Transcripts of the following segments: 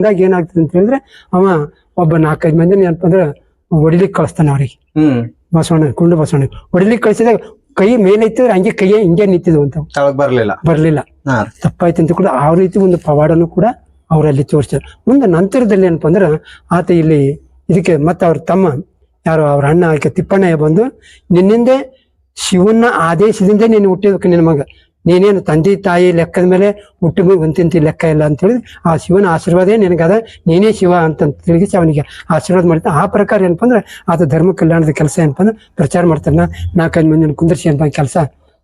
ಅಂದಾಗ ಏನಾಗ್ತದೆ ಅಂತ ಹೇಳಿದ್ರೆ ಅವ ಒಬ್ಬ ನಾಲ್ಕೈದು ಮಂದಿ ಏನಪ್ಪ ಅಂದ್ರೆ ಹೊಡಿಲಿಕ್ಕೆ ಕಳಿಸ್ತಾನೆ ಅವ್ರಿಗೆ. ಹ್ಮ್. ಬಸವಣ್ಣ ಕುಂಡು ಬಸವಣ್ಣ. ಹೊಡಿಲಿಕ್ಕೆ ಕಳಿಸಿದಾಗ ಕೈ ಮೇಲೆ ಇತ್ತಿದ್ರೆ ಹಂಗೆ ಕೈ ಹಿಂಗೆ ನಿಂತಿದ್ವು ಅಂತ. ಬರ್ಲಿಲ್ಲ. ಬರ್ಲಿಲ್ಲ. ತಪ್ಪಾಯ್ತು ಅಂತ ಕೂಡ ಆ ರೀತಿ ಒಂದು ಪವಾಡನು ಕೂಡ ಅವರಲ್ಲಿ ತೋರಿಸ್ತಾರೆ. ಮುಂದೆ ನಂತರದಲ್ಲಿ ಏನಪ್ಪ ಅಂದ್ರೆ ಆತ ಇಲ್ಲಿ ಇದಕ್ಕೆ ಮತ್ತೆ ಅವ್ರ ತಮ್ಮ ಯಾರು ಅವ್ರ ಅಣ್ಣ ಆಕೆ ತಿಪ್ಪಣ್ಣಯ್ಯ ಬಂದು ನಿನ್ನಿಂದೆ ಶಿವನ ಆದೇಶದಿಂದ ನೀನು ಹುಟ್ಟಿದಕ್ಕೆ ನಿನ್ನ ಮಗ. ನೀನೇನು ತಂದೆ ತಾಯಿ ಲೆಕ್ಕದ ಮೇಲೆ ಹುಟ್ಟು ಒಂದಿಂತಿ ಲೆಕ್ಕ ಇಲ್ಲ ಅಂತ ಹೇಳಿ ಆ ಶಿವನ ಆಶೀರ್ವಾದ ನಿನಗದ? ನೀನೇ ಶಿವ ಅಂತ ತಿಳಿಸಿ ಅವನಿಗೆ ಆಶೀರ್ವಾದ ಮಾಡ್ತಾನೆ ಆ ಪ್ರಕಾರ ಏನಪ್ಪ ಅಂದ್ರೆ ಆತ ಧರ್ಮ ಕಲ್ಯಾಣದ ಕೆಲಸ ಏನಪ್ಪ ಅಂದ್ರೆ ಪ್ರಚಾರ ಮಾಡ್ತಾನೆ. ನಾಲ್ಕೈದು ಮಂದಿನ ಕುಂದರ್ಸಿ ಏನಪ್ಪ ಕೆಲಸ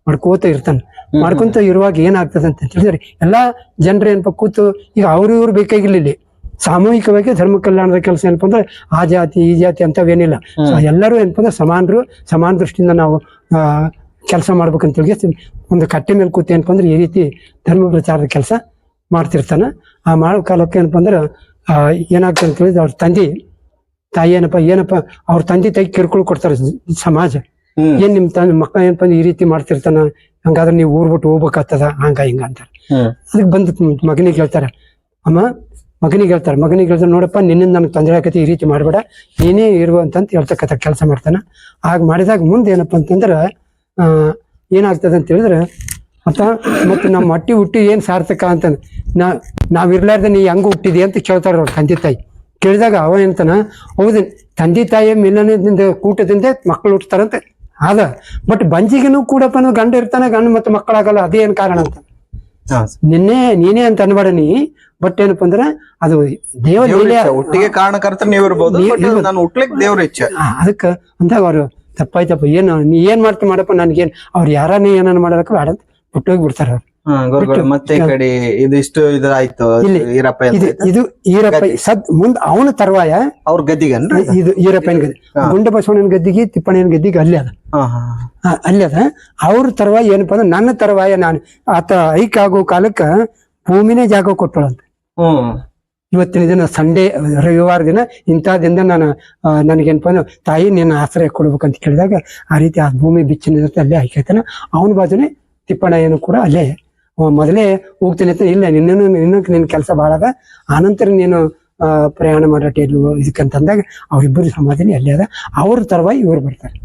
ಮಾಡ್ಕೋತ ಇರ್ತಾನೆ. ಮಾಡ್ಕೊಂತ ಇರುವಾಗ ಏನಾಗ್ತದೆ ಅಂತ ಹೇಳಿದ್ರೆ ಎಲ್ಲಾ ಜನರು ಏನಪ್ಪ ಕೂತು ಈಗ ಅವ್ರು ಇವ್ರು ಬೇಕಾಗಿಲ್ಲ ಇಲ್ಲಿ ಸಾಮೂಹಿಕವಾಗಿ ಧರ್ಮ ಕಲ್ಯಾಣದ ಕೆಲಸ ಏನಪ್ಪ ಅಂದ್ರೆ ಆ ಜಾತಿ ಈ ಜಾತಿ ಅಂತವೇನಿಲ್ಲ. ಎಲ್ಲರೂ ಏನಪ್ಪ ಅಂದ್ರೆ ಸಮಾನರು ಸಮಾನ ದೃಷ್ಟಿಯಿಂದ ನಾವು ಕೆಲಸ ಮಾಡ್ಬೇಕಂತ ಹೇಳಿ ಒಂದು ಕಟ್ಟೆ ಮೇಲೆ ಕೂತಿ ಏನಪ್ಪ ಅಂದ್ರೆ ಈ ರೀತಿ ಧರ್ಮ ಪ್ರಚಾರದ ಕೆಲಸ ಮಾಡ್ತಿರ್ತಾನ. ಆ ಮಾಡೋ ಕಾಲಕ್ಕೆ ಏನಪ್ಪ ಅಂದ್ರೆ ಆ, ಏನಾಗ್ತದೆ ಅಂತ ಹೇಳಿದ್ರೆ ಅವ್ರ ತಂದೆ ತಾಯಿ ಏನಪ್ಪ ಏನಪ್ಪ ಅವ್ರ ತಂದೆ ತಾಯಿ ಕಿರುಕುಳ ಕೊಡ್ತಾರೆ ಸಮಾಜ. ಏನ್ ನಿಮ್ ತಂದೆ ಮಕ್ಕಳ ಏನಪ್ಪ ಅಂದ್ರೆ ಈ ರೀತಿ ಮಾಡ್ತಿರ್ತಾನ ಹಂಗಾದ್ರೆ ನೀವು ಊರ್ ಬಿಟ್ಟು ಹೋಗ್ಬೇಕಾಗ್ತದ ಹಂಗ ಹಿಂಗ ಅಂತಾರೆ. ಅದಕ್ಕೆ ಬಂದು ಮಗನಿಗೆ ಹೇಳ್ತಾರೆ ಅಮ್ಮ ಮಗನಿಗೆ ಹೇಳ್ತಾರೆ ಮಗನಿಗೆ ಹೇಳ್ತಾರೆ ನೋಡಪ್ಪ ನಿನ್ನಿಂದ ನನಗೆ ತೊಂದರೆ ಆಗತ್ತೆ ಈ ರೀತಿ ಮಾಡಬೇಡ ನೀನೇ ಇರು ಅಂತಂತ ಹೇಳ್ತಕ್ಕಂಥ ಕೆಲಸ ಮಾಡ್ತಾನೆ. ಆಗ ಮಾಡಿದಾಗ ಮುಂದೆ ಏನಪ್ಪ ಅಂತಂದ್ರೆ ಏನಾಗ್ತದೆ ಅಂತ ಹೇಳಿದ್ರೆ ಅತ್ತ ಮತ್ತು ನಮ್ಮ ಮಟ್ಟಿ ಹುಟ್ಟಿ ಏನು ಸಾರ್ಥಕ ಅಂತ ನಾ ನಾವ್ ಇರ್ಲಾರ್ದೆ ನೀ ಹೆಂಗ್ ಹುಟ್ಟಿದಿ ಅಂತ ಕೇಳ್ತಾರೆ ಅವ್ರ ತಂದೆ ತಾಯಿ. ಕೇಳಿದಾಗ ಅವ ಎಂತನ ಹೌದು ತಂದೆ ತಾಯಿಯ ಮಿಲನದಿಂದ ಕೂಟದಿಂದ ಮಕ್ಕಳು ಹುಟ್ಟತಾರಂತ ಅದ ಬಟ್ ಬಂಜಿಗೆನೂ ಕೂಡಪ್ಪ ಅನ್ನೋ ಗಂಡ ಇರ್ತಾನೆ ಗಂಡ ಮತ್ತೆ ಮಕ್ಕಳಾಗಲ್ಲ ಅದೇನ್ ಕಾರಣ ಅಂತ. ನಿನ್ನೆ ನೀನೇ ಅಂತ ಅನ್ಬೇಡ ನೀ ಬಟ್ ಏನಪ್ಪ ಅಂದ್ರೆ ಅದು ದೇವ. ಹುಟ್ಟಿಗೆ ಕಾರಣಕರ್ತ ನೀವು ಇರ್ಬೋದು ಅದಕ್ಕ ಅಂದಾಗ ಅವರು ತಪ್ಪಾಯ್ತಪ್ಪ ಏನು ನೀ ಏನ್ ಮಾಡ್ತಿ ಮಾಡಪ್ಪ ನನ್ಗೇನ್ ಅವ್ರು ಯಾರನ್ನ ಏನನ್ನ ಮಾಡೋದಕ್ಕೆ ಬೇಡ ಅಂತ ಬಿಟ್ಟೋಗಿ ಬಿಡ್ತಾರ ಅವ್ರು. ಹಾ ಗುರುಗಳು ಮತ್ತೆ ಈ ಕಡೆ ಇದು ಇಷ್ಟು ಇದಾಯ್ತು ಇಲ್ಲಿ. ಈರಪ್ಪ ಅಂತ. ಇದು ಇದು ಈರಪ್ಪ ಸದ್ ಮುಂದ್ ಅವನ ತರುವಾಯ ಅವ್ರ ಗದ್ದಿಗನ್ರಿ ಇದು ಈರಪ್ಪನ ಗದ್ದೆ. ಗುಂಡ ಬಸವಣ್ಣನ ಗದ್ದಿಗೆ ತಿಪ್ಪಣ್ಣನ ಗದ್ದಿಗೆ ಅಲ್ಲಿ ಅದ. ಹಾ ಹಾ ಆ, ಅಲ್ಲಿ ಅದ. ಅವ್ರ ತರುವಾಯ ಏನಪ್ಪ ಅಂದ್ರೆ ನನ್ನ ತರುವಾಯ ನಾನು ಆತ ಐಕ್ ಆಗೋ ಕಾಲಕ್ಕ ಭೂಮಿನೇ ಜಾಗ ಕೊಟ್ಟಳಂತ ಹ್ಮ್. ಇವತ್ತಿನ ದಿನ ಸಂಡೇ ರವಿವಾರ ದಿನ ಇಂಥದಿಂದ ನಾನು ನನಗೆ ನನಗೇನಪ್ಪ ಅಂದ್ರೆ ತಾಯಿ ನಿನ್ನ ಆಶ್ರಯ ಕೊಡ್ಬೇಕಂತ ಕೇಳಿದಾಗ ಆ ರೀತಿ ಆ ಭೂಮಿ ಬಿಚ್ಚಿನ ಅಲ್ಲೇ ಹಾಕಿರ್ತಾನೆ. ಅವನ ಬಾಜುನೇ ತಿಪ್ಪಣ್ಣಯ್ಯನು ಕೂಡ ಅಲ್ಲೇ ಮೊದಲೇ ಹೋಗ್ತೀನಿ ಅಂತ ಇಲ್ಲ ನಿನ್ನೂ ನಿನ್ನ ನಿನ್ನ ಕೆಲಸ ಭಾಳ ಅದ. ಆನಂತರ ನೀನು ಪ್ರಯಾಣ ಪ್ರಯಾಣ ಟೇಲು ಇದಕ್ಕಂತಂದಾಗ ಅವರಿಬ್ಬರು ಸಮಾಧಾನ ಅಲ್ಲೇ ಅದ. ಅವ್ರ ತರವಾಗಿ ಇವ್ರು ಬರ್ತಾರೆ.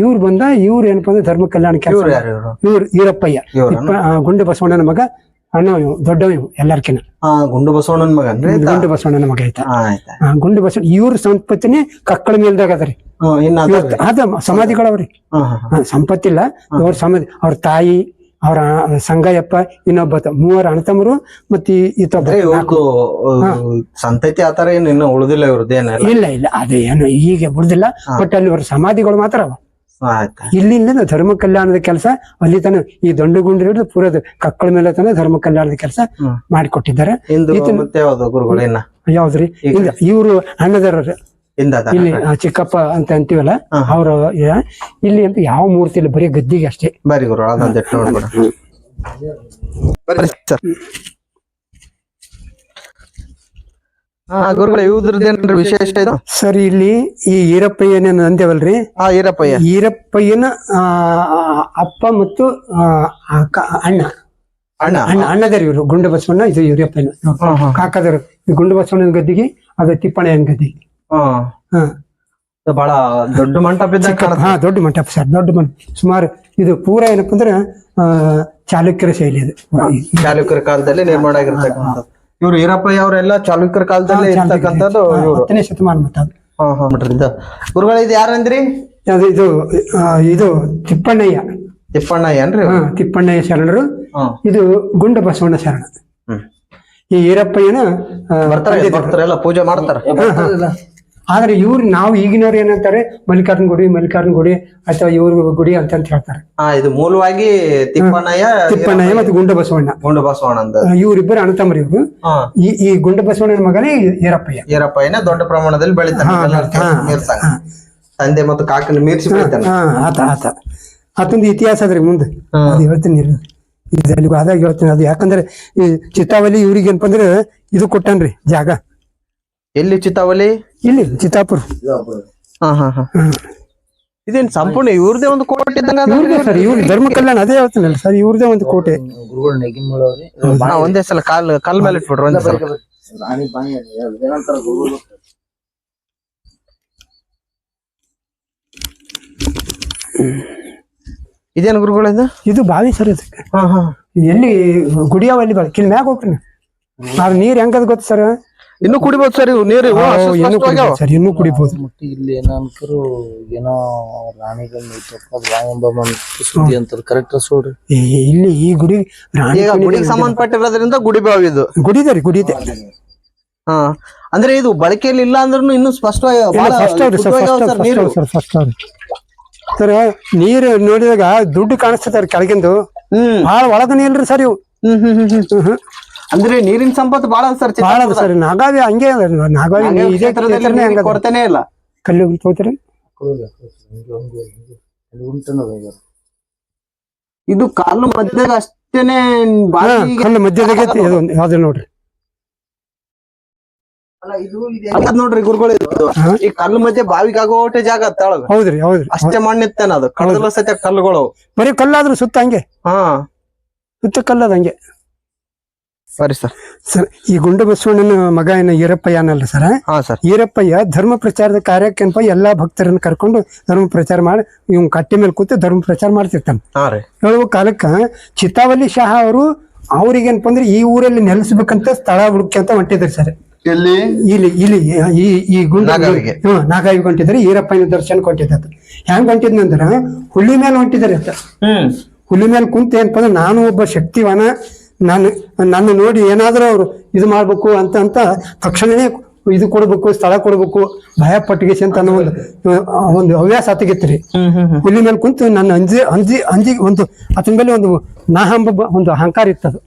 ಇವ್ರು ಬಂದ ಇವ್ರು ಏನಪ್ಪ ಅಂದ್ರೆ ಧರ್ಮ ಕಲ್ಯಾಣ ಕೆಲಸ ಇವ್ರು? ಈರಪ್ಪಯ್ಯ. ಗುಂಡು ಬಸವಣ್ಣನ ಮಗ ಅಣ್ಣ ಇವ, ದೊಡ್ಡವ ಇವು ಎಲ್ಲರ್ಕಿನ ಆ, ಗುಂಡು ಬಸವಣ್ಣನ ಮಗ ಅಂದ್ರೆ ಗುಂಡು ಬಸವಣ್ಣನ ಮಗ ಆಯ್ತಾ? ಆಯ್ತಾ. ಆ, ಗುಂಡು ಬಸವ ಇವ್ರ ಸಂಪತ್ತಿನೇ ಕಕ್ಕಳ ಮೇಲ್ದಾಗ ಅದರಿ. ಹ್ಮ್ ಇನ್ನ ಅದಾವ್ರಿ? ಅದ ಸಮಾಧಿಗಳವ್ರಿ. ಹಾ ಹಾ ಹಾ. ಆ, ಸಂಪತ್ತಿಲ್ಲ ಅವ್ರ ಸಮಾಧಿ ಅವ್ರ ತಾಯಿ ಅವ್ರ ಸಂಗಯ್ಯಪ್ಪ ಇನ್ನೊಬ್ಬ ತ- ಮೂವರು ಅಣ್ಣತಮ್ಮರು ಮತ್ತೆ ಈತೊಬ್ಬ ಅಂದ್ರೆ ಇವ್ರದ್ದು ಸಂತತಿ ಆತರ ಏನು ಇನ್ನು ಉಳಿದಿಲ್ಲ ಇವ್ರದ್ದೇನ ಇಲ್ಲ ಇಲ್ಲ ಅದೇ ಏನು ಈಗ ಉಳಿದಿಲ್ಲ ಬಟ್ ಅಲ್ಲಿ ಅವ್ರ ಸಮಾಧಿಗಳು ಮಾತ್ರ ಅವ. ಇಲ್ಲಿಂದ ಧರ್ಮ ಕಲ್ಯಾಣದ ಕೆಲಸ ಅಲ್ಲಿ ತನ ಈ ದೊಂಡು ಗುಂಡು ಹಿಡಿದು ಪೂರದ ಕಕ್ಕಳ ಮೇಲೆ ತನ ಧರ್ಮ ಕಲ್ಯಾಣದ ಕೆಲಸ. ಮಾಡಿಕೊಟ್ಟಿದ್ದಾರೆ. ಯಾವ್ದ್ರಿ? ಇವರು ಅಣ್ಣದಾರ ಇಲ್ಲಿ ಚಿಕ್ಕಪ್ಪ ಅಂತ ಅಂತೀವಲ್ಲ ಅವರು ಇಲ್ಲಿ ಅಂತ ಯಾವ ಮೂರ್ತಿ ಇಲ್ಲ ಬರೀ ಗದ್ದಿಗೆ ಅಷ್ಟೇ. ಬರೀ ಗುರು ಅದೊಂದ್ ಇಟ್ಟು ನೋಡ್ಬಿಡ ಬರ್ರಿ ಸರ್ ಹಾ ಗುರುಗಳ ಇವ್ರದ್ದೇನ್ರಿ ವಿಶೇಷ ಇದು? ಸರ್ ಇಲ್ಲಿ ಈ ಈರಪ್ಪಯ್ಯನ ಅಂದೇವಲ್ರಿ ಆ ಈರಪ್ಪಯ್ಯ. ಈರಪ್ಪಯ್ಯನ ಅಪ್ಪ ಮತ್ತು ಅಣ್ಣ. ಅಣ್ಣ. ಅಣ್ಣ ಅಣ್ಣದರಿ ಇವರು ಗುಂಡು ಬಸವಣ್ಣ ಇದು ಈರಪ್ಪಯ್ಯನ. ಕಾಕದರು ಗುಂಡು ಬಸವಣ್ಣನ ಗದ್ದಿಗೆ ಅದು ತಿಪ್ಪಣ್ಣಯ್ಯನ ಗದ್ದಿಗೆ. ಬಹಳ ದೊಡ್ಡ ಮಂಟಪ ಹಾ ದೊಡ್ಡ ಮಂಟಪ ಸರ್ ದೊಡ್ಡ ಮಂಟಪ. ಸುಮಾರು ಇದು ಪೂರ ಏನಪ್ಪ ಅಂದ್ರೆ ಆ, ಚಾಲುಕ್ಯರ ಶೈಲಿ ಅದು. ಚಾಲುಕ್ಯರ ಕಾಲದಲ್ಲಿ ನಿರ್ಮಾಣ ಆಗಿರ್ತಕ್ಕಂಥದ್ದು. ಇವ್ರು ಈರಪ್ಪಯ್ಯ ಅವರೆಲ್ಲ ಚಾಲುಕ್ಯರ ಕಾಲದಲ್ಲಿ ಇರ್ತಕ್ಕಂಥದ್ದು ಇವ್ರು. ಹತ್ತನೇ ಶತಮಾನ ಮಟ್ಟ. ಹಾ ಗುರುಗಳ ಇದು ಯಾರಂದ್ರಿ? ಅದು ಇದು ಆ, ಇದು ತಿಪ್ಪಣ್ಣಯ್ಯ. ತಿಪ್ಪಣ್ಣಯ್ಯ ಏನ್ರಿ ಹಾ ತಿಪ್ಪಣ್ಣಯ್ಯ ಶರಣರು. ಹಾ. ಇದು ಗುಂಡ ಬಸವಣ್ಣ ಶರಣ ಹ್ಮ್. ಈ ಈರಪ್ಪಯ್ಯನ ಆ, ಬರ್ತಾರೆ ಬರ್ತಾರೆ ಎಲ್ಲ ಪೂಜೆ ಮಾಡ್ತಾರ. ಆದ್ರೆ ಇವ್ರು ನಾವು ಈಗಿನವ್ರು ಏನಂತಾರೆ ಮಲ್ಲಿಕಾರ್ಜುನ ಗುಡಿ ಮಲ್ಲಿಕಾರ್ಜುನ ಗುಡಿ ಅಥವಾ ಇವ್ರ ಗುಡಿ ಅಂತ ಅಂತ ಹೇಳ್ತಾರೆ. ಆ, ಇದು ಮೂಲವಾಗಿ ತಿಪ್ಪಣ್ಣಯ್ಯ ತಿಪ್ಪಣ್ಣಯ್ಯ ಮತ್ತು ಗುಂಡ ಬಸವಣ್ಣ ಗುಂಡ ಬಸವಣ್ಣ ಅಂತ ಇವರಿಬ್ಬರು ಅಣ್ಣತಮ್ಮರು ಇವರು. ಹಾ. ಈ ಈ ಗುಂಡ ಬಸವಣ್ಣನ ಮಗನೇ ಈರಪ್ಪಯ್ಯ ಈರಪ್ಪಯ್ಯನ ದೊಡ್ಡ ಪ್ರಮಾಣದಲ್ಲಿ ಬೆಳಿತಾನೆ. ತಂದೆ ಮತ್ತು ಕಾಕನ ಮೀರ್ಸಿ ಬೆಳಿತಾನೆ. ಹಾ ಆತ ಆತ. ಅದೊಂದು ಇತಿಹಾಸ ಅದ್ರಿ ಮುಂದೆ. ಅದು ಹೇಳ್ತೀನಿ ಇರು. ಇದು ಅಲ್ಲಿಗೆ ಆದಾಗ ಹೇಳ್ತೀನಿ ಅದು. ಯಾಕಂದ್ರೆ ಈ ಚಿತ್ತಾವಲಿ ಇವ್ರಿಗೆ ಏನಪ್ಪ ಅಂದ್ರೆ ಇದು ಕೊಟ್ಟನ್ರಿ ಜಾಗ. ಎಲ್ಲಿ ಚಿತ್ತಾವಲಿ ಇಲ್ಲಿ ಚಿತ್ತಾಪುರ. ಹಾ ಹಾ ಹಾ. ಇದೇನ್ ಸಂಪೂರ್ಣ ಇವ್ರದೇ ಒಂದು ಕೋಟೆ ಇದ್ದಂಗ ಅದ? ಇವ್ರದೇ ಸರ್ ಇವ್ರ ಧರ್ಮ ಕಲ್ಯಾಣ ಅದೇ ಹೇಳ್ತೀನಲ್ಲ ಸರ್ ಇವ್ರದೇ ಒಂದು ಕೋಟೆ. ಹಾ, ಒಂದೇ ಸಲ ಕಾಲ್ ಕಲ್ ಮೇಲೆ ಇಟ್ಬಿಟ್ರು ಒಂದೇ ಸಲ. ರಾಣಿ ಬಾಯಿ ಏನಂತಾರ ಗುರುಗಳು? ಇದೇನು ಗುರುಗಳು ಇದು? ಬಾವಿ ಸರ್ ಇದಕ್ಕೆ. ಹಾ ಹಾ. ಎಲ್ಲಿ ಗುಡಿಯಾವ ಅಲ್ಲಿ ಬರ ಕಿಲ್ ಮ್ಯಾಗ ಹೋಗ್ರಿ ಆದ್ರೆ ನೀರ್ ಹೆಂಗದ ಗೊತ್ತ ಸರ್? ಇನ್ನು ಕುಡಿಬಹುದು ಸರ್ ಇವು ನೀರು. ಇವು ಇನ್ನೂ ಸ್ಪಷ್ಟವಾಗ್ಯಾವ. ಕುಡಿಬೋದು ಸರ್ ಇನ್ನೂ ಕುಡಿಬೋದು ಮುಟ್ಟಿ ಇಲ್ಲಿ ಏನಂತರು ಏನೋ ರಾಣಿಗಳು ಎಂಬ ಸುದ್ದಿ ಅಂತಾರ ಕರೆಕ್ಟ್ ನೋಡ್ರಿ ಈ- ಇಲ್ಲಿ ಈ ಗುಡಿ ರಾಣಿ ಈಗ ಗುಡಿಗೆ ಸಂಬಂಧಪಟ್ಟಿರೋದ್ರಿಂದ ಗುಡಿ ಬಾವಿ ಇದು. ಗುಡಿದೆ ರೀ ಗುಡಿದೆ. ಹಾ ಅಂದ್ರೆ ಇದು ಬಳಕೆಯಲ್ಲಿ ಇಲ್ಲ ಅಂದ್ರೂ ಇನ್ನು ಸ್ಪಷ್ಟವಾಗಿ ಬಹಳ ಫಸ್ಟ್ ಅವ್ರಿ ಸರ್ ಶುದ್ಧವಾಗ್ಯಾವ ಫಸ್ಟ್ ಸರ್ ನೀರು ಸರ್ ಫಸ್ಟ್ ಅವ್ರಿ. ಸರ್ ನೀರು ನೋಡಿದಾಗ ದುಡ್ಡು ಕಾಣಿಸ್ತದೆ ಕೆಳಗಿಂದು. ಹ್ಮ್. ಭಾಳ ಒಳಗನೆ ಇಲ್ರಿ ಸರ್ ಇವು. ಹ್ಮ್ ಹ್ಮ್. ಹ್ಮ್ ಹ್ಮ್. ಅಂದ್ರೆ ನೀರಿನ ಸಂಪತ್ತು ಬಹಳ ಸರ್ ಬಹಳ ಅದ ಸರ್ ನಾಗಾವಿ ಹಂಗೆ ಅದ. ನಾಗಾವಿ ಇದೇ ಕ್ಷೇತ್ರನೇ ಕೊರತೆನೇ ಇಲ್ಲ. ಕಲ್ಲು ತಗೋತೀರಿ. ಇದು ಕಾಲು ಮಧ್ಯದಾಗ ಅಷ್ಟೇನೆ ಹಾ ಬಾವಿಗೆ ಕಲ್ಲು ಮಧ್ಯದಾಗೆ ಇದು ಒಂದು ಯಾವ್ದು ನೋಡ್ರಿ. ಅದ್ ನೋಡ್ರಿ ಗುರುಗಳು ಇದು ಹಾ. ಈ ಕಲ್ಲು ಮಧ್ಯೆ ಬಾವಿಗಾಗೋ ಒಟ್ಟೆ ಜಾಗ ಅದ್ ತೆಳಗ ಹೌದ್ರಿ ಹೌದ್ರಿ ಅಷ್ಟೇ ಮಣ್ಣಿತ್ತೇನ ಅದು. ಕಡದಲ್ಲ ಸತ್ಯ ಕಲ್ಲುಗಳು. ಬರೀ ಕಲ್ಲಾದ್ರೂ ಸುತ್ತ ಹಂಗೆ? ಹಾ. ಸುತ್ತ ಕಲ್ಲದ ಹಂಗೆ? ಸರಿ ಸರ್. ಸರ್ ಈ ಗುಂಡು ಬಸವಣ್ಣನ ಮಗ ಏನ ಈರಪ್ಪಯ್ಯ ಅನ್ನಲ್ಲ ಸರ್? ಹಾ ಸರ್. ಈರಪ್ಪಯ್ಯ ಧರ್ಮ ಪ್ರಚಾರದ ಕಾರ್ಯಕ್ಕೇನಪ್ಪ ಎಲ್ಲಾ ಭಕ್ತರನ್ನ ಕರ್ಕೊಂಡು ಧರ್ಮ ಪ್ರಚಾರ ಮಾಡಿ ಇವ್ ಕಟ್ಟೆ ಮೇಲೆ ಕೂತು ಧರ್ಮ ಪ್ರಚಾರ ಮಾಡ್ತಿರ್ತಾನೆ. ಹಾ ರೀ. ಹೇಳುವ ಕಾಲಕ್ಕ ಚಿತ್ತಾವಲ್ಲಿ ಶಾಹ ಅವರು ಅವ್ರಿಗೇನಪ್ಪ ಅಂದ್ರೆ ಈ ಊರಲ್ಲಿ ನೆಲೆಸ್ಬೇಕಂತ ಸ್ಥಳ ಹುಡುಕ್ಯಂತ ಹೊಂಟಿದ್ರು ಸರ್. ಎಲ್ಲಿ? ಇಲ್ಲಿ ಇಲ್ಲಿ ಈ ಈ ಗುಂಡು ನಾಗಾವಿಗೆ. ಹ್ಮ್ ನಾಗಾವಿಗೆ ಹೊಂಟಿದ್ರೆ ಈರಪ್ಪನ ದರ್ಶನ ಕೊಟ್ಟಿದ್ದ ಹೆಂಗ್ ಹೊಂಟಿದ್ನಂದ್ರ ಹುಲಿ ಮೇಲೆ ಹೊಂಟಿದ್ದಾರೆ ಅಂತ. ಹ್ಮ್. ಹುಲಿ ಮೇಲೆ ಕುಂತ ಏನಪ್ಪ ಅಂದ್ರೆ ನಾನು ಒಬ್ಬ ಶಕ್ತಿವಾನ ನಾನು ನನ್ನ ನೋಡಿ ಏನಾದರೂ ಅವರು ಇದು ಮಾಡಬೇಕು ಅಂತ ಅಂತ ತಕ್ಷಣವೇ ಇದು ಕೊಡಬೇಕು ಸ್ಥಳ ಕೊಡಬೇಕು ಭಯ ಪಟ್ಟಿಗೆಸಿ ಅಂತ ಅನ್ನೋ ಒಂದು ಒಂದು ಹವ್ಯಾಸ ಆತಗಿತ್ತು ರೀ ಹುಲಿ ಮೇಲೆ ಕುಂತು ನನ್ನ ಅಂಜಿ ಅಂಜಿ ಅಂಜಿ ಒಂದು ಅತನ ಮೇಲೆ ಒಂದು ನಾಹಂಬ ಒಂದು ಅಹಂಕಾರ ಇತ್ತದು.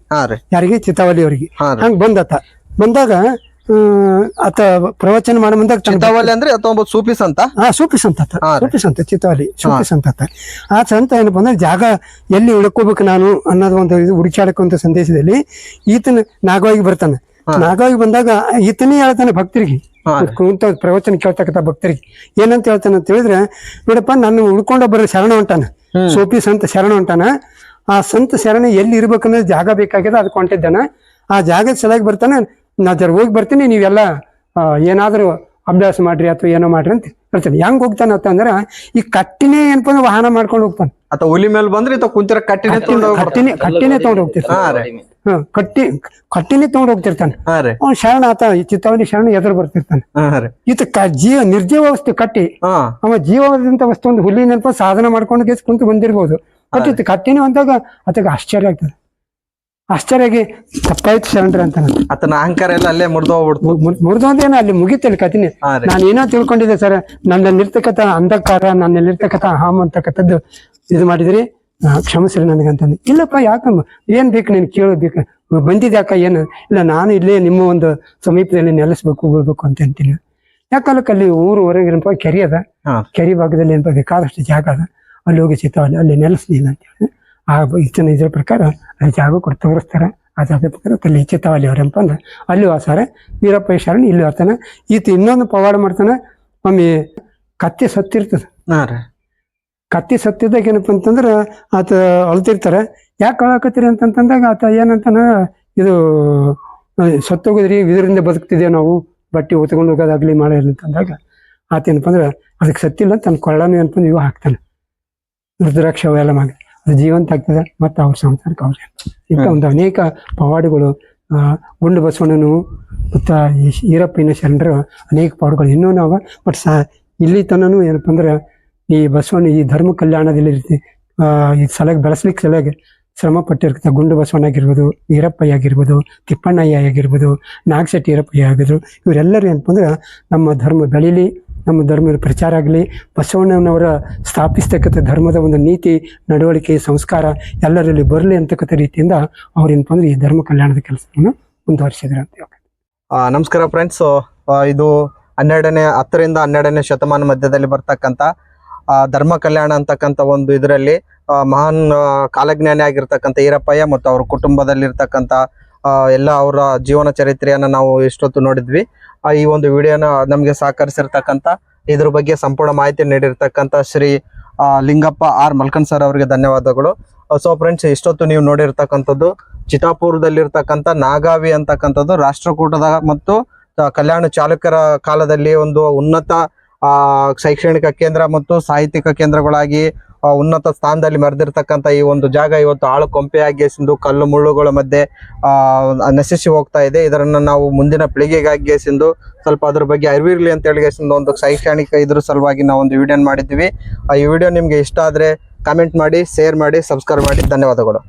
ಯಾರಿಗೆ? ಚಿತ್ತಾವಲಿ ಅವರಿಗೆ. ಹಂಗ ಬಂದತ ಬಂದಾಗ ಆತ ಪ್ರವಚನ ಮಾಡ ಚಿತ್ತಾವಲ್ಲಿ ಅಂದ್ರೆ ಸೂಪಿಸ್ ಅಂತ? ಹಾ ಸೂಪಿ ಸಂತ ಆತ. ಹಾ ರೀ. ಸೂಪಿ ಸಂತ ಚಿತ್ತಾವಲಿ ಸೂಪಿ ಸಂತ ಆ ಸಂತ ಏನಪ್ಪ ಅಂದ್ರೆ ಜಾಗ ಎಲ್ಲಿ ಉಳ್ಕೋಬೇಕು ನಾನು ಅನ್ನೋದು ಒಂದು ಹುಡುಕಾಡಕ್ಕಂತ ಸಂದೇಶದಲ್ಲಿ ಈತನ ನಾಗವಾಗಿ ಬರ್ತಾನೆ. ನಾಗವಾಗಿ ಬಂದಾಗ ಈತನೇ ಹೇಳ್ತಾನೆ ಭಕ್ತರಿಗೆ. ಕುಂತ ಪ್ರವಚನ ಕೇಳ್ತಕ್ಕಂಥ ಭಕ್ತರಿಗೆ. ಏನಂತ ಹೇಳ್ತಾನೆ ಅಂತ ಹೇಳಿದ್ರೆ ನೋಡಪ್ಪ ನಾನು ಉಳ್ಕೊಂಡ ಬರ ಶರಣ ಹೊಂಟಾನ. ಸೋಪಿ ಸಂತ ಶರಣ ಹೊಂಟಾನ. ಆ ಸಂತ ಶರಣ ಎಲ್ಲಿ ಇರ್ಬೇಕನ್ನೋದು ಜಾಗ ಬೇಕಾಗಿದೆ ಅದಕ್ಕೆ ಹೊಂಟಿದ್ದಾನ. ಆ ಜಾಗದ ಸಲುವಾಗಿ ಬರ್ತಾನೆ. ನಾ ಜರ ಹೋಗಿ ಬರ್ತೀನಿ ನೀವೆಲ್ಲ ಏನಾದ್ರೂ ಅಭ್ಯಾಸ ಮಾಡ್ರಿ ಅಥವಾ ಏನೋ ಮಾಡ್ರಿ ಅಂತ ಬರ್ತೀನಿ ಹೆಂಗ್ ಹೋಗ್ತಾನ ಅಂತಂದ್ರೆ ಈ ಕಟ್ಟಿನೇ ಏನಪ್ಪ ಅಂದ್ರೆ ವಾಹನ ಮಾಡ್ಕೊಂಡು ಹೋಗ್ತಾನೆ. ಅಥವಾ ಹುಲಿ ಮೇಲೆ ಬಂದ್ರೆ ಕುಂತರ ಕುಂತಿರ ಕಟ್ಟಿನ ತಗೊಂಡ್ ಕಟ್ಟಿನ ಕಟ್ಟಿನೇ ತಗೊಂಡು ಹೋಗ್ತಿರ್ತಾನೆ. ಹಾ ಕಟ್ಟಿ ಕಟ್ಟಿನೇ ತಗೊಂಡು ಹೋಗ್ತಿರ್ತಾನೆ. ಅವ್ನ್ ಶರಣ ಆತ ಈ ಚಿತ್ತಾವಲಿ ಶರಣ ಎದುರು ಬರ್ತಿರ್ತಾನೆ. ಇತ್ತು ಈತ ಜೀವ ನಿರ್ಜೀವ ವಸ್ತು ಕಟ್ಟಿ. ಅವ ಜೀವದಂತ ವಸ್ತು ಒಂದು ಹುಲಿ ನೆನಪ ಸಾಧನ ಮಾಡ್ಕೊಂಡು ಕೇಸ್ ಕುಂತು ಬಂದಿರ್ಬೋದು. ಕಟ್ಟಿನೇ ಕಟ್ಟಿನ ಅಂದಾಗ ಅದಕ್ಕೆ ಆಶ್ಚರ್ಯ ಆಗ್ತದೆ. ಆಶ್ಚರ್ಯ ಆಗಿ ತಪ್ಪಾಯ್ತು ಶರಣರ ಅಂತ ಆತನ ಅಹಂಕಾರ ಎಲ್ಲ ಅಲ್ಲೇ ಮುರಿದು ಹೋಗ್ಬಿಡ್ತು. ಮುರಿದು ಅಲ್ಲಿ ಮುಗಿತಲ್ಲಿ ಅಲ್ಲಿ ಹಾ ರೀ. ನಾನು ಏನೋ ತಿಳ್ಕೊಂಡಿದ್ದೆ ಸರ್ ನನ್ನಲ್ಲಿರ್ತಕ್ಕಂಥ ಅಂಧಕಾರ ನನ್ನಲ್ಲಿರ್ತಕ್ಕಂಥ ಹಾಮ್ ಅಂತಕ್ಕಂಥದ್ದು ಇದು ಮಾಡಿದ್ರಿ. ಕ್ಷಮಿಸ್ರಿ ನನಗಂತಂದು. ಇಲ್ಲಪ್ಪ ಯಾಕಮ್ಮ? ಏನ್ ಬೇಕು ನೀನು ಕೇಳಬೇಕು ಬಂದಿದ್ಯಾಕ ಏನು? ಇಲ್ಲ ನಾನು ಇಲ್ಲೇ ನಿಮ್ಮ ಒಂದು ಸಮೀಪದಲ್ಲಿ ನೆಲೆಸ್ಬೇಕು ಹೋಗ್ಬೇಕು ಅಂತ ಅಂತೀನಿ. ಯಾಕಲ್ಲಕ್ಕೆ ಅಲ್ಲಿ ಊರು ಹೊರಗೆ ಏನಪ್ಪ ಕೆರೆ ಅದ? ಕೆರೆ ಭಾಗದಲ್ಲಿ ಏನಪ್ಪ ಬೇಕಾದಷ್ಟು ಜಾಗ ಅದ. ಅಲ್ಲಿ ಹೋಗಿ ಸಿಗ್ತಾವಲ್ಲಿ ಅಲ್ಲಿ ನೆಲೆಸ್ಲಿಲ್ಲ ಅಂತೇಳಿ ಆ ಇಷ್ಟನ ಇದ್ರ ಪ್ರಕಾರ ಅಲ್ಲಿ ಜಾಗ ಕೊಟ್ಟು ತೋರಿಸ್ತಾರೆ ಆ ಜಾಗ ಪ್ರಕಾರ ಅಲ್ಲಿ ಚಿತ್ತಾವಲ್ಲಿ ಅವ್ರೇನಪ್ಪ ಅಂದ್ರೆ ಅಲ್ಲಿ ವಾಸಾರೆ ವೀರಪ್ಪ ಶರಣ ಇಲ್ಲಿ ಬರ್ತಾನೆ ಈತ ಇನ್ನೊಂದು ಪವಾಡ ಮಾಡ್ತಾನೆ ಮಮ್ಮಿ ಕತ್ತಿ ಸತ್ತಿರ್ತದೆ. ಹಾಂ ರೀ. ಕತ್ತಿ ಸತ್ತಿದ್ದಾಗ ಏನಪ್ಪ ಅಂತಂದ್ರೆ ಆತ ಅಳ್ತಿರ್ತಾರೆ. ಯಾಕೆ ಅಳಕತ್ತೀರಿ ಅಂತಂತಂದಾಗ ಆತ ಏನಂತಾನೆ ಇದು ಸತ್ತೋಗಿದ್ರಿ ಇದರಿಂದ ಬದುಕ್ತಿದ್ದೇವೆ ನಾವು ಬಟ್ಟೆ ಹೊತ್ಕೊಂಡು ಹೋಗೋದಾಗ್ಲಿ ಮಾಡೋದು ಅಂತಂದಾಗ ಆತ ಏನಪ್ಪ ಅಂದ್ರೆ ಅದಕ್ಕೆ ಸತ್ತಿಲ್ಲ ತನ್ನ ಕೊಳ್ಳಾನು ಏನಪ್ಪ ಇವು ಹಾಕ್ತಾನೆ. ರುದ್ರಾಕ್ಷ ಅವೆಲ್ಲ ಮಾಡಿ. ಜೀವಂತ ಆಗ್ತದೆ ಮತ್ತು ಅವ್ರ ಸಂಸಾರಕ್ಕೆ ಅವ್ರೆ ಇಂಥ ಒಂದು ಅನೇಕ ಪವಾಡಗಳು ಗುಂಡು ಬಸವಣ್ಣನು ಮತ್ತು ಈರಪ್ಪಿನ ಈರಪ್ಪನ ಶರಣರು ಅನೇಕ ಪವಾಡಗಳು. ಇನ್ನೂ ನಾವು ಬಟ್ ಸಾ ಇಲ್ಲಿ ತನೂ ಏನಪ್ಪ ಅಂದ್ರೆ ಈ ಬಸವಣ್ಣ ಈ ಧರ್ಮ ಕಲ್ಯಾಣದಲ್ಲಿ ಇರ್ತಿ ಈ ಸಲಗ ಬೆಳೆಸ್ಲಿಕ್ಕೆ ಸಲಗ ಶ್ರಮ ಪಟ್ಟಿರ್ತ ಗುಂಡು ಬಸವಣ್ಣ ಆಗಿರ್ಬೋದು ಈರಪ್ಪಯ್ಯ ಆಗಿರ್ಬೋದು ತಿಪ್ಪಣ್ಣಯ್ಯ ಆಗಿರ್ಬೋದು ನಾಗಶೆಟ್ಟಿ ಈರಪ್ಪಯ್ಯ ಆಗಿದ್ರು ಇವರೆಲ್ಲರೂ ಏನಪ್ಪ ಅಂದ್ರೆ ನಮ್ಮ ಧರ್ಮ ಬೆಳೀಲಿ ನಮ್ಮ ಧರ್ಮದ ಪ್ರಚಾರ ಆಗಲಿ ಬಸವಣ್ಣನವರ ಸ್ಥಾಪಿಸ್ತಕ್ಕಂಥ ಧರ್ಮದ ಒಂದು ನೀತಿ ನಡವಳಿಕೆ ಸಂಸ್ಕಾರ ಎಲ್ಲರಲ್ಲಿ ಬರಲಿ ಅಂತಕ್ಕಂಥ ರೀತಿಯಿಂದ ಅವ್ರೇನಪ್ಪ ಅಂದ್ರೆ ಈ ಧರ್ಮ ಕಲ್ಯಾಣದ ಕೆಲಸವನ್ನು ಮುಂದುವರಿಸಿದ್ರು ಅಂತ. ಆ, ನಮಸ್ಕಾರ ಫ್ರೆಂಡ್ಸ್ ಇದು ಹನ್ನೆರಡನೇ ಹತ್ತರಿಂದ ಹನ್ನೆರಡನೇ ಶತಮಾನ ಮಧ್ಯದಲ್ಲಿ ಬರ್ತಕ್ಕಂಥ ಧರ್ಮ ಕಲ್ಯಾಣ ಅಂತಕ್ಕಂಥ ಒಂದು ಇದರಲ್ಲಿ ಮಹಾನ್ ಕಾಲಜ್ಞಾನಿ ಆಗಿರ್ತಕ್ಕಂಥ ಈರಪ್ಪಯ್ಯ ಮತ್ತು ಅವ್ರ ಕುಟುಂಬದಲ್ಲಿರ್ತಕ್ಕಂಥ ಎಲ್ಲ ಅವರ ಜೀವನ ಚರಿತ್ರೆಯನ್ನ ನಾವು ಇಷ್ಟೊತ್ತು ನೋಡಿದ್ವಿ. ಈ ಒಂದು ವಿಡಿಯೋನ ನಮಗೆ ಸಹಕರಿಸಿರ್ತಕ್ಕಂಥ, ಇದ್ರ ಬಗ್ಗೆ ಸಂಪೂರ್ಣ ಮಾಹಿತಿ ನೀಡಿರ್ತಕ್ಕಂಥ ಶ್ರೀ ಲಿಂಗಪ್ಪ ಆರ್ ಮಲ್ಕನ್ ಸರ್ ಅವರಿಗೆ ಧನ್ಯವಾದಗಳು. ಸೊ ಫ್ರೆಂಡ್ಸ್ ಇಷ್ಟೊತ್ತು ನೀವು ನೋಡಿರ್ತಕ್ಕಂಥದ್ದು ಚಿತಾಪುರದಲ್ಲಿರ್ತಕ್ಕಂಥ ನಾಗಾವಿ ಅಂತಕ್ಕಂಥದ್ದು, ರಾಷ್ಟ್ರಕೂಟದ ಮತ್ತು ಕಲ್ಯಾಣ ಚಾಲುಕ್ಯರ ಕಾಲದಲ್ಲಿ ಒಂದು ಉನ್ನತ ಶೈಕ್ಷಣಿಕ ಕೇಂದ್ರ ಮತ್ತು ಸಾಹಿತ್ಯಿಕ ಕೇಂದ್ರಗಳಾಗಿ ಉನ್ನತ ಸ್ಥಾನದಲ್ಲಿ ಮೆರೆದಿರ್ತಕ್ಕಂಥ ಈ ಒಂದು ಜಾಗ ಇವತ್ತು ಆಳು ಕೊಂಪೆಯಾಗಿ ಸಿಂದು ಕಲ್ಲು ಮುಳ್ಳುಗಳ ಮಧ್ಯೆ ನಶಿಸಿ ಹೋಗ್ತಾ ಇದೆ. ಇದರನ್ನ ನಾವು ಮುಂದಿನ ಪೀಳಿಗೆಗಾಗಿ ಸಿಂದು ಸ್ವಲ್ಪ ಅದ್ರ ಬಗ್ಗೆ ಅರಿವಿರಲಿ ಅಂತ ಹೇಳಿ ಒಂದು ಶೈಕ್ಷಣಿಕ ಇದ್ರ ಸಲುವಾಗಿ ನಾವು ಒಂದು ವಿಡಿಯೋ ಮಾಡಿದ್ವಿ ಆ ಈ ವಿಡಿಯೋ ನಿಮಗೆ ಇಷ್ಟ ಆದ್ರೆ ಕಾಮೆಂಟ್ ಮಾಡಿ ಶೇರ್ ಮಾಡಿ ಸಬ್ಸ್ಕ್ರೈಬ್ ಮಾಡಿ. ಧನ್ಯವಾದಗಳು.